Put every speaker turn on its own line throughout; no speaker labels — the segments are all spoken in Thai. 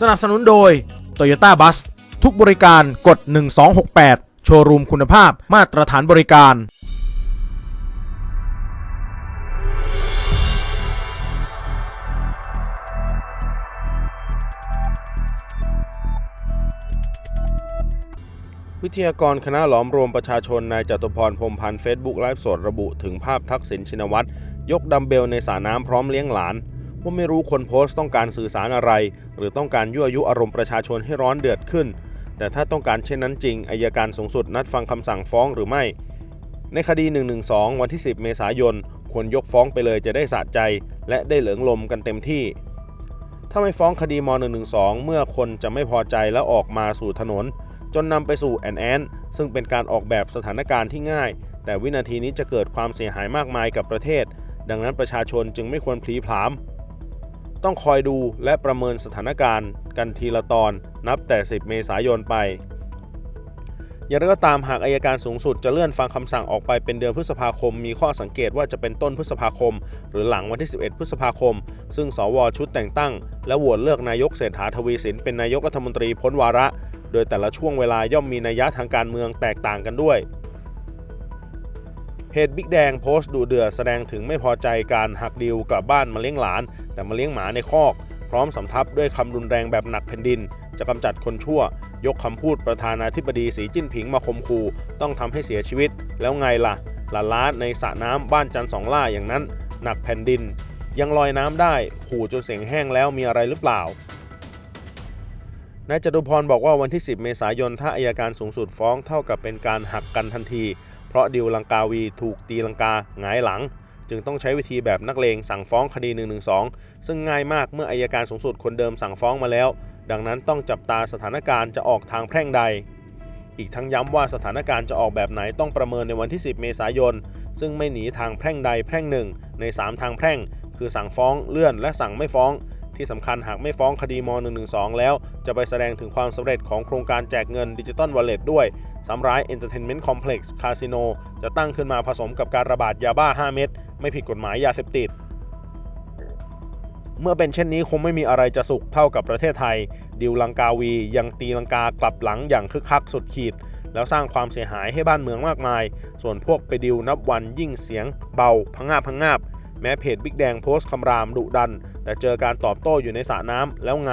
สนับสนุนโดย Toyota Bus ทุกบริการกด 1268 โชว์รูมคุณภาพมาตรฐานบริการ
วิทยากรคณะหลอมรวมประชาชนนายจตุพรพรมพันธ์เฟซบุ๊กไลฟ์สดระบุถึงภาพทักษิณชินวัตรยกดัมเบลในสระน้ำพร้อมเลี้ยงหลาน ว่าไม่รู้คนโพสต์ต้องการสื่อสารอะไร หรือต้องการยั่วยุอารมณ์ประชาชนให้ร้อนเดือดขึ้น แต่ถ้าต้องการเช่นนั้นจริงอายการสูงสุดนัดฟังคำสั่งฟ้องหรือไม่ ในคดี 112 วันที่ 10 เมษายน ควรยกฟ้องไปเลยจะได้สะใจ และได้เหลืองลมกันเต็มที่ ถ้าไม่ฟ้องคดีม .112 เมื่อคนจะไม่พอใจแล้วออกมาสู่ถนน จนนำไปสู่แอนแอนซึ่งเป็นการออกแบบสถานการณ์ที่ง่าย แต่วินาทีนี้จะเกิดความเสียหายมากมายกับประเทศดังนั้นประชาชนจึงไม่ควรพลีผลาม ต้องคอยดูและประเมินสถานการณ์กันทีละตอนนับแต่ 10 เมษายนไป อย่างไรก็ตามหากอายการสูงสุดจะเลื่อนฟังคำสั่งออกไปเป็นเดือนพฤษภาคม มีข้อสังเกตว่าจะเป็นต้นพฤษภาคม หรือหลังวันที่ 11 พฤษภาคม ซึ่งสวชุดแต่งตั้ง และโหวตเลือกนายกเศรษฐาทวีสินเป็นนายกรัฐมนตรีพ้นวาระ โดยแต่ละช่วงเวลาย่อมมีนัยยะทางการเมืองแตกต่างกันด้วย จบิ๊กแดงโพสต์ดูเดือดแสดงถึงไม่พอใจการหักดิวกลับบ้านมาเลี้ยงหลาน แต่มาเลี้ยงหมาในคอก พร้อมสำทับด้วยคำรุนแรงแบบหนักแผ่นดิน จะกำจัดคนชั่ว ยกคำพูดประธานาธิบดีสีจิ้นผิงมาคมคูต้องทำให้เสียชีวิต แล้วไงล่ะหลานล้านในสระน้ำบ้านจันสองล่าอย่างนั้น หนักแผ่นดิน ยังลอยน้ำได้ขู่จนเสียงแห้งแล้วมีอะไรหรือเปล่านายจตุพรบอกว่าวันที่ 10 เมษายน ถ้าอายการสูงสุดฟ้องเท่ากับเป็นการหักกันทันที ราะดิวลังกาวีถูกตีลังกาหงายหลัง จึงต้องใช้วิธีแบบนักเลงสั่งฟ้องคดี 112 ซึ่งง่ายมากเมื่ออายการสูงสุดคนเดิมสั่งฟ้องมาแล้ว ดังนั้นต้องจับตาสถานการณ์จะออกทางแพร่งใด อีกทั้งย้ำว่าสถานการณ์จะออกแบบไหนต้องประเมินในวันที่ 10 เมษายน ซึ่งไม่หนีทางแพร่งใดแพร่งหนึ่งใน 3 ทางแพร่ง คือสั่งฟ้องเลื่อนและสั่งไม่ฟ้อง ที่สำคัญหากไม่ฟ้องคดีม .112 แล้ว จะไปแสดงถึงความสำเร็จของโครงการแจกเงินดิจิตอลวอลเล็ตด้วยซ้ำร้าย Entertainment Complex Casino จะตั้งขึ้นมาผสมกับการระบาดยาบ้า 5 เม็ดไม่ผิดกฎหมายยาเสพติดเมื่อเป็นเช่นนี้คงไม่มีอะไรจะสุขเท่ากับประเทศไทย ดิวลังกาวียังตีลังกากลับหลังอย่างคึกคักสุดขีด แล้วสร้างความเสียหายให้บ้านเมืองมากมาย ส่วนพวกไปดิวนับวันยิ่งเสียงเบาพังงาบพังงาบ แม้เพจบิ๊กแดงโพสต์คำรามดุดัน แต่เจอการตอบโต้อยู่ในสระน้ำแล้วไง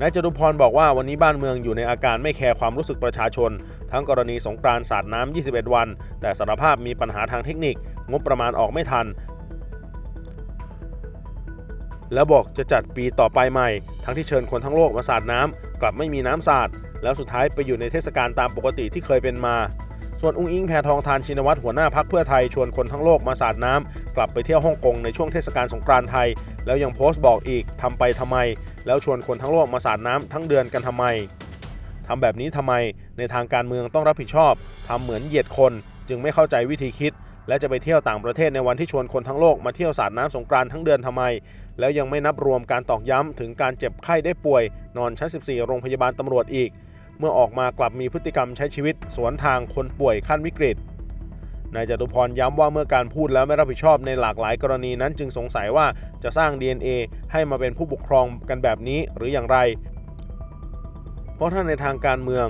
นายจตุพรบอกว่าวันนี้บ้านเมืองอยู่ในอาการไม่แคร์ความรู้สึกประชาชน ทั้งกรณีสงกรานต์สาดน้ำ 21 วัน แต่สารภาพมีปัญหาทางเทคนิค งบประมาณออกไม่ทัน แล้วบอกจะจัดปีต่อไปใหม่ ทั้งที่เชิญคนทั้งโลกมาสาดน้ำกลับไม่มีน้ำสาดแล้วสุดท้ายไปอยู่ในเทศกาลตามปกติที่เคยเป็นมา ส่วนอุ้งอิงแพทองทานชินวัตรหัวหน้าพักเพื่อไทยชวนคนทั้งโลกมาสาดน้ำกลับไปเที่ยวฮ่องกงในช่วงเทศกาลสงกรานต์ไทย แล้วยังโพสต์บอกอีกทำไปทำไม แล้วชวนคนทั้งโลกมาสาดน้ำทั้งเดือนกันทำไมทำแบบนี้ทำไมในทางการเมืองต้องรับผิดชอบทำเหมือนเหยียดคน จึงไม่เข้าใจวิธีคิด และจะไปเที่ยวต่างประเทศในวันที่ชวนคนทั้งโลกมาเที่ยวสาดน้ำสงกรานต์ทั้งเดือนทำไม แล้วยังไม่นับรวมการตอกย้ำถึงการเจ็บไข้ได้ป่วย นอนชั้น 14 โรงพยาบาลตำรวจอีก เมื่อออกมากลับมีพฤติกรรมใช้ชีวิตสวนทางคนป่วยขั้นวิกฤตนายจตุพรย้ำว่าเมื่อการพูดแล้วไม่รับผิดชอบในหลากหลายกรณีนั้นจึงสงสัยว่าจะสร้าง DNA ให้มาเป็นผู้ปกครองกันแบบนี้หรืออย่างไร เพราะถ้าในทางการเมือง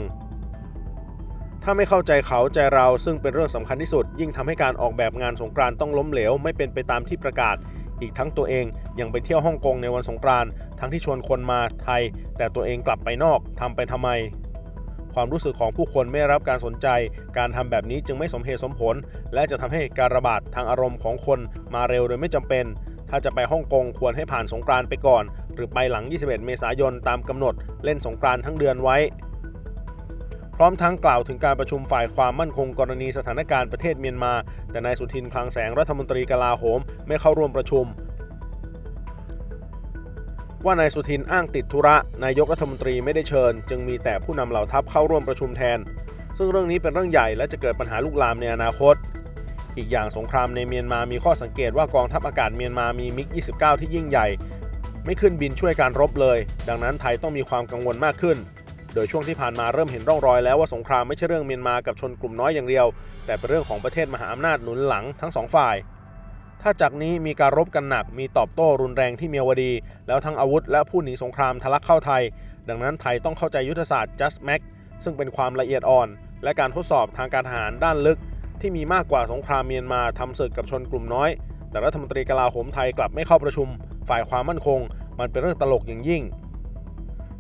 ถ้าไม่เข้าใจเขาใจเราซึ่งเป็นเรื่องสำคัญที่สุด ยิ่งทำให้การออกแบบงานสงกรานต้องล้มเหลวไม่เป็นไปตามที่ประกาศ อีกทั้งตัวเองยังไปเที่ยวฮ่องกงในวันสงกรานทั้งที่ชวนคนมาไทย แต่ตัวเองกลับไปนอกทำไปทำไม ความรู้สึกของผู้คนไม่รับการสนใจ การทำแบบนี้จึงไม่สมเหตุสมผล และจะทำให้การระบาดทางอารมณ์ของคนมาเร็วโดยไม่จำเป็น ถ้าจะไปฮ่องกงควรให้ผ่านสงกรานต์ไปก่อน หรือไปหลัง 21 เมษายนตามกำหนด เล่นสงกรานต์ทั้งเดือนไว้พร้อมทั้งกล่าวถึงการประชุมฝ่ายความมั่นคงกรณีสถานการณ์ประเทศเมียนมา แต่นายสุทินคลังแสงรัฐมนตรีกลาโหม ไม่เข้าร่วมประชุม ว่านายสุทินอ้างติดธุระ นายกรัฐมนตรีไม่ได้เชิญ จึงมีแต่ผู้นำเหล่าทัพเข้าร่วมประชุมแทน ซึ่งเรื่องนี้เป็นเรื่องใหญ่และจะเกิดปัญหาลุกลามในอนาคต อีกอย่างสงครามในเมียนมามีข้อสังเกตว่ากองทัพอากาศเมียนมามีมิก 29 ที่ยิ่งใหญ่ ไม่ขึ้นบินช่วยการรบเลย ดังนั้นไทยต้องมีความกังวลมากขึ้น โดยช่วงที่ผ่านมาเริ่มเห็นร่องรอยแล้วว่าสงครามไม่ใช่เรื่องเมียนมากับชนกลุ่มน้อยอย่างเดียว แต่เป็นเรื่องของประเทศมหาอำนาจหนุนหลังทั้งสองฝ่าย ถ้าจากนี้มีการรบกันหนัก มีตอบโต้รุนแรงที่เมียวดี แล้วทั้งอาวุธและผู้หนีสงครามทะลักเข้าไทย ดังนั้นไทยต้องเข้าใจยุทธศาสตร์ just max ซึ่งเป็นความละเอียดอ่อน และการทดสอบทางการทหารด้านลึก ที่มีมากกว่าสงครามเมียนมาทำศึกกับชนกลุ่มน้อย แต่รัฐมนตรีกลาโหมไทยกลับไม่เข้าประชุม ฝ่ายความมั่นคง มันเป็นเรื่องตลกอย่างยิ่ง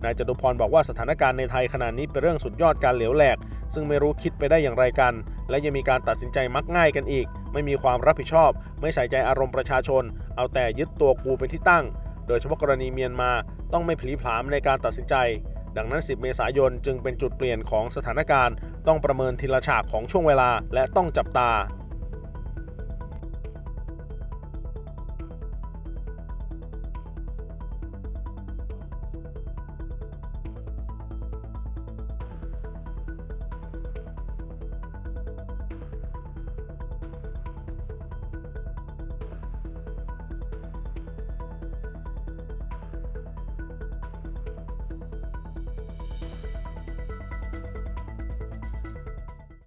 นายจตุพรบอกว่าสถานการณ์ในไทยขณะนี้เป็นเรื่องสุดยอดการเหลวแหลก ซึ่งไม่รู้คิดไปได้อย่างไรกัน และยังมีการตัดสินใจมักง่ายกันอีก ไม่มีความรับผิดชอบ ไม่ใส่ใจอารมณ์ประชาชน เอาแต่ยึดตัวกูเป็นที่ตั้ง โดยเฉพาะกรณีเมียนมาต้องไม่ผลีผลามในการตัดสินใจ ดังนั้น 10 เมษายนจึงเป็นจุดเปลี่ยนของสถานการณ์ ต้องประเมินทีละฉากของช่วงเวลา และต้องจับตา